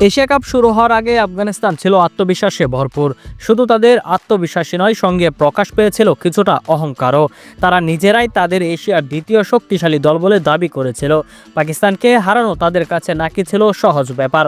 Asia cup শুরু হওয়ার আগে আফগানিস্তান ছিল আত্মবিশ্বাসে ভরপুর। শুধু তাদের আত্মবিশ্বাসী নয়, সঙ্গে প্রকাশ পেয়েছিল কিছুটা অহংকারও। তারা নিজেরাই তাদের এশিয়ার দ্বিতীয় শক্তিশালী দল বলে দাবি করেছিল। পাকিস্তানকে হারানো তাদের কাছে নাকি ছিল সহজ ব্যাপার।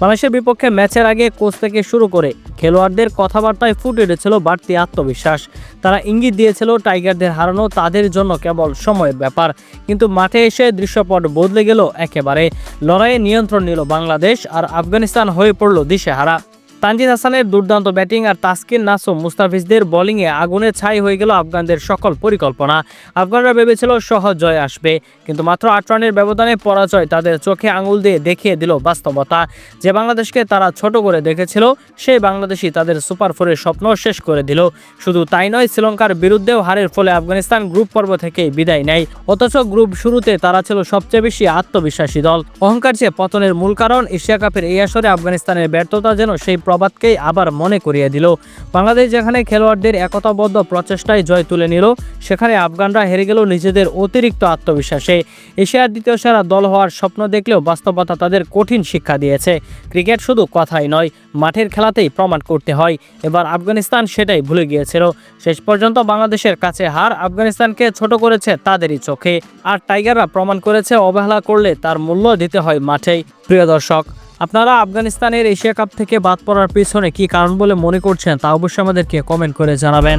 বাংলাদেশের বিপক্ষে ম্যাচের আগে কোচ থেকে শুরু করে খেলোয়াড়দের কথাবার্তায় ফুটে উঠেছিল বাড়তি আত্মবিশ্বাস। তারা ইঙ্গিত দিয়েছিল টাইগারদের হারানো তাদের জন্য কেবল সময়ের ব্যাপার। কিন্তু মাঠে এসে দৃশ্যপট বদলে গেল একেবারে। লড়াইয়ে নিয়ন্ত্রণ নিল বাংলাদেশ আর আফগানিস্তান হয়ে পড়ল দিশেহারা। তানজিদ হাসানের দুর্দান্ত ব্যাটিং আর তাসকিন নাসুম মুস্তাফিজদের বোলিংয়ে আগুনে ছাই হয়ে গেল আফগানদের সকল পরিকল্পনা। আফগানরা ভেবেছিল সহজ জয় আসবে, কিন্তু মাত্র আট রানের ব্যবধানে পরাজয় তাদের চোখে আঙুল দিয়ে দেখিয়ে দিল বাস্তবতা। যে বাংলাদেশকে তারা ছোট করে দেখেছিল, সেই বাংলাদেশই তাদের সুপার ফোরের স্বপ্ন শেষ করে দিল। শুধু তাই নয়, শ্রীলঙ্কার বিরুদ্ধেও হারের ফলে আফগানিস্তান গ্রুপ পর্ব থেকে বিদায় নেয়। অথচ গ্রুপ শুরুতে তারা ছিল সবচেয়ে বেশি আত্মবিশ্বাসী দল। অহংকার যে পতনের মূল কারণ, এশিয়া কাপের এই আসরে আফগানিস্তানের ব্যর্থতা যেন সেই প্রবাদকেই আবার মনে করিয়ে দিল। বাংলাদেশ যেখানে খেলোয়াড়দের একতাবদ্ধ প্রচেষ্টায় জয় তুলে নিল, সেখানে আফগানরা হেরে গেল নিজেদের অতিরিক্ত আত্মবিশ্বাসে। এশিয়ার দ্বিতীয় সেরা দল হওয়ার স্বপ্ন দেখলেও বাস্তবতা তাদের কঠিন শিক্ষা দিয়েছে। ক্রিকেট শুধু কথাই নয়, মাঠের খেলাতেই প্রমাণ করতে হয়। এবার আফগানিস্তান সেটাই ভুলে গিয়েছিল। শেষ পর্যন্ত বাংলাদেশের কাছে হার আফগানিস্তানকে ছোট করেছে তাদেরই চোখে। আর টাইগাররা প্রমাণ করেছে, অবহেলা করলে তার মূল্য দিতে হয় মাঠেই। প্রিয় দর্শক আপনারা আফগানিস্তানের এশিয়া কাপ থেকে বাদ পড়ার পিছনে কি কারণ বলে মনে করছেন তা অবশ্যই আমাদেরকে কমেন্ট করে জানাবেন।